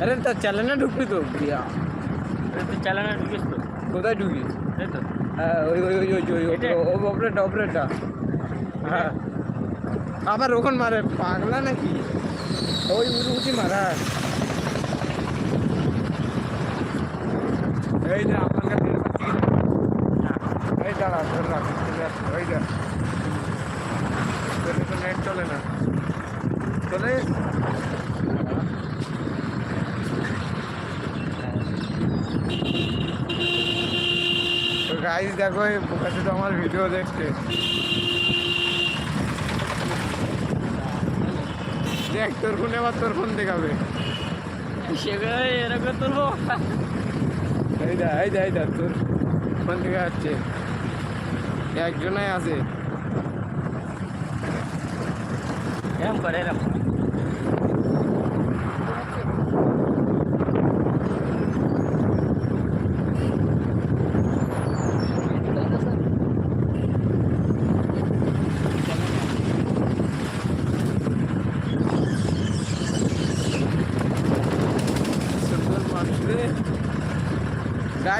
আরে তা চ্যানেলে ঢুকবি তো প্রিয়া তুই চালানো ঢুকিস তো কোথায় ঢুকি তাই তো হ্যাঁ ওই ওই ওই ওই ওই এটা? ওই অপারেটটা অপারেটটা হ্যাঁ আবার ওখান মারে পাগলা নাকি ওই উঁচু উঁচি মারা এই যে আমার কাছে এই দাঁড়া ধরে রাখ চলে আসছে, ওই যা তোর তো নেট চলে না চলে গাইজ দেখো এই বোকাতে তো আমার ভিডিও দেখছে দেখ তোর ফোনে আবার তোর ফোন দেখাবে। এরকম তুলবো এই দা এই দা এই দা তোর ফোন যাচ্ছে একজনাই আছে। এরকম করে এরকম সুন্দর মানুষ রে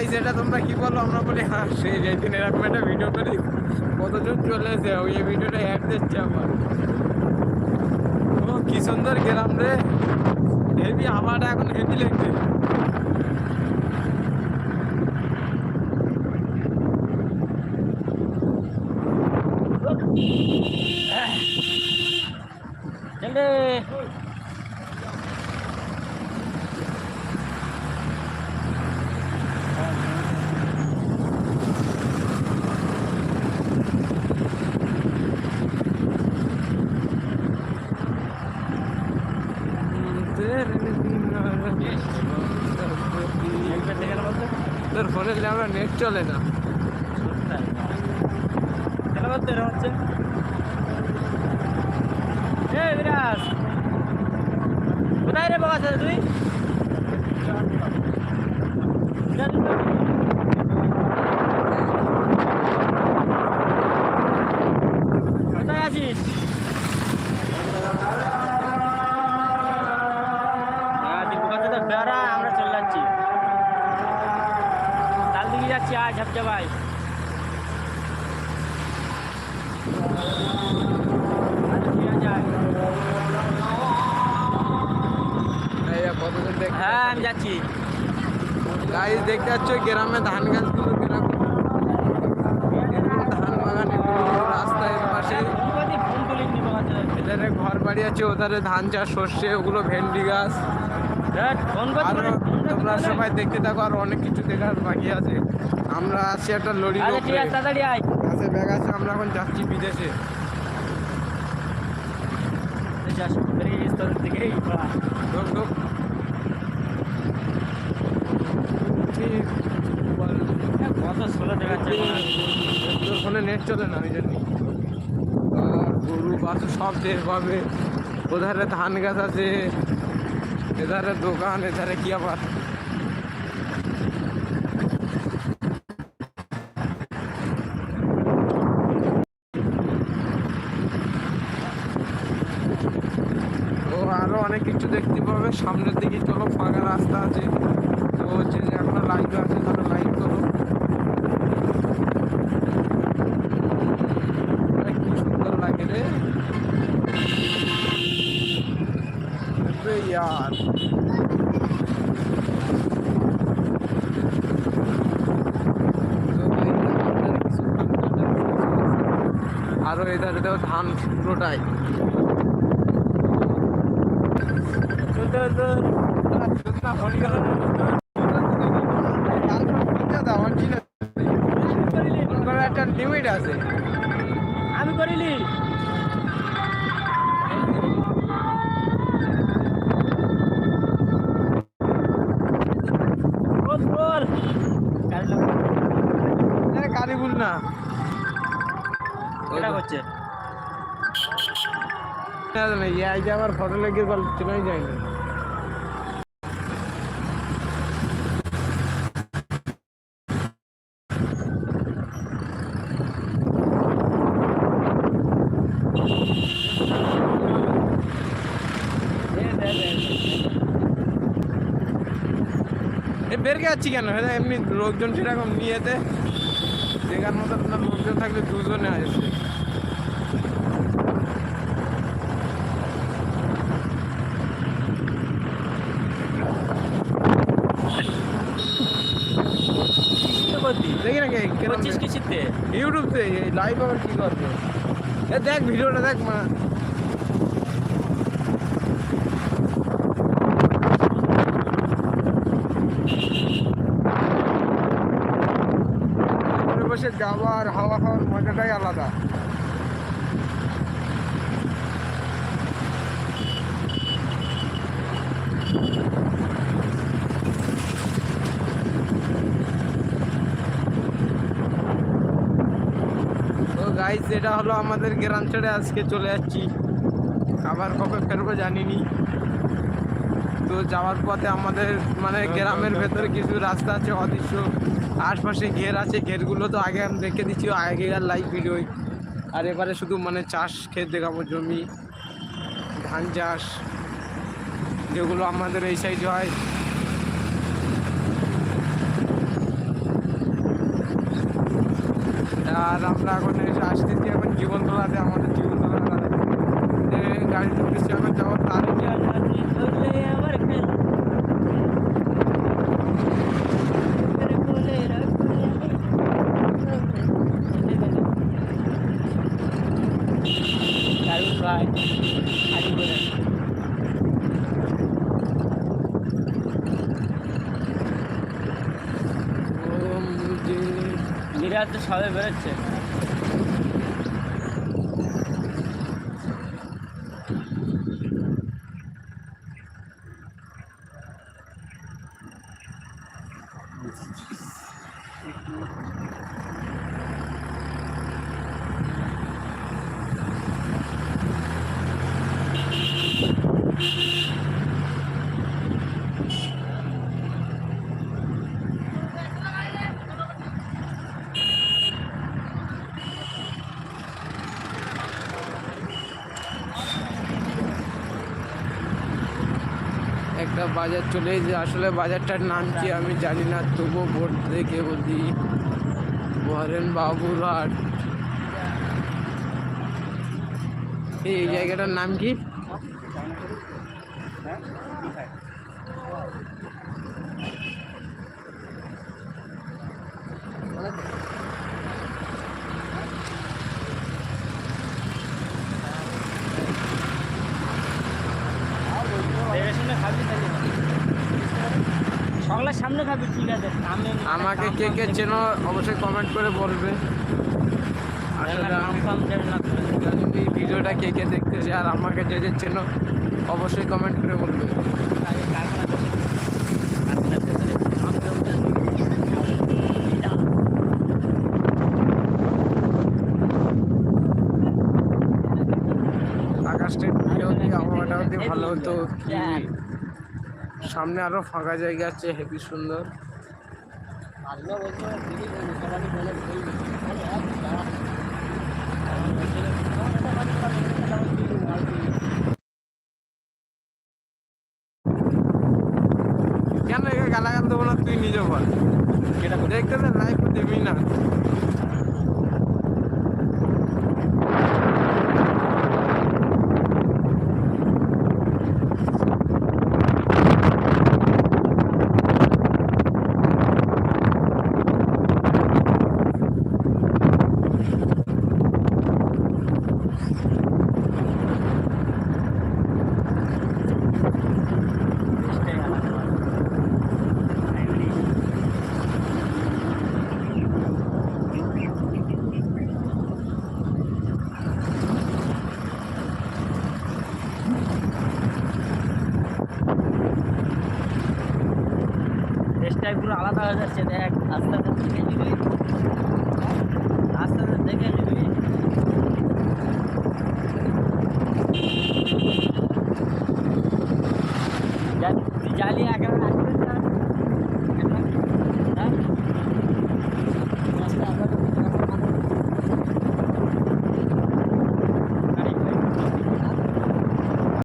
গাইজ এটা তোমরা কি বলো আমরা বলি হ্যাঁ সেই যেদিন এরকম একটা ভিডিও করি, কতজন চলে এসে ওই ভিডিওটা অ্যাড দিচ্ছে আমার ও, কি সুন্দর গেলাম রে। হেভি আমারটা এখন হেভি লাগছে চল রে একবার দেখে নেব তো তোর ফোনের আমরা নেট চলে না। কোথায় রে বাবা তুই বিরাজ, কোথায় আছিস হ্যাঁ, তুই কোথা থেকে বেড়া, আমরা চলে যাচ্ছি তাল দিকে যাচ্ছি ভাই। হ্যাঁ আমি যাচ্ছি। গাইজ দেখতে পাচ্ছ গ্রামে ধান গাছগুলো কীরকম ধান বাগান রাস্তার পাশে এধারে ঘর বাড়ি আছে ওধারে ধান চাষ সর্ষে ওগুলো ভেন্ডি গাছ। আরও তোমরা সবাই দেখতে থাকো আর অনেক কিছু দেখার বাকি আছে। আমরা আছি একটা আয়। গাছে ব্যাগ আছে আমরা এখন যাচ্ছি বিদেশে। ফোনে নেট চলে না ওই জন্য গরু বাছু সব দেশ পাবে। ওধারে ধান গাছ আছে? এধারে দোকান এধারে কি আবার? আরও অনেক কিছু দেখতে পাবে। সামনের দিকে চলো, ফাঁকা রাস্তা আছে। তো হচ্ছে যে এখনও লাইভ আছে ধরো লাইভ করো। কি সুন্দর লাগে রে। ইয়ার। আরও এধারে ধান পুরোটাই। একটা লিমিট আছে আমি করিলি। কারিবুল না এটা করছে আমার ফটো লেগে গল্প চেনাই যায় না বের যাচ্ছি কেন? এটা এমনি লোকজন সেরকম নিয়েতে দেখার মতো আপনার লোকজন থাকলে দুজনে আসে কিসিতে করতি দেখি না কে কেরম করছিস কিসিতে ইউটিউব তে লাইভ আবার কি করবে? এ দেখ ভিডিওটা দেখ মা। বসে যাওয়ার হাওয়া খাওয়ার মজাটাই আলাদা। এটা হলো আমাদের গ্রাম ছেড়ে আজকে চলে যাচ্ছি। আবার কবে ফেরবো জানিনি। তো যাওয়ার পথে আমাদের মানে গ্রামের ভেতরে কিছু রাস্তা আছে অদৃশ্য। আশপাশে ঘের আছে, ঘেরগুলো তো আগে আমি দেখে দিচ্ছি আগেকার লাইভ ভিডিওই আর এবারে শুধু মানে চাষ ক্ষেত দেখাবো, জমি, ধান চাষ, যেগুলো আমাদের এই সাইডে হয়। আর আমরা এখন আসতেছি এখন জীবন জীবনতলাতে, আমাদের জীবন জীবনতলা গাড়ি ঢুকতেছি এখন যাওয়ার তার ধরলে আবার ফেল করে বলে রাখলে দারুণ ভাই আদি করে ও মুঝে বিরাট তো সবে বেরোচ্ছে। একটা বাজার চলে যে আসলে বাজারটার নাম কি আমি জানি না, তবুও ভোট দেখে বলি বরেন বাবুরহাট এই জায়গাটার নাম কি দেখে শুনে খাবি তাহলে সকালের সামনে খাবি ঠিক আছে। আমাকে কে কে চেনো অবশ্যই কমেন্ট করে বলবে। আসলে আমি এই ভিডিওটা কে কে দেখতেছে আর আমাকে যে যে চেনো অবশ্যই কমেন্ট করে বলবে। আকাশটা ভালো হতো। কি সামনে আরও ফাঁকা জায়গা আছে হেবি সুন্দর। কেন একে গালাগাল দেবো না তুই নিজে বল। দেখতে লাইফ দিবি না। আলাদা হয়ে যাচ্ছে দেখ আস্তে আস্তে দেখে আস্তে আস্তে দেখে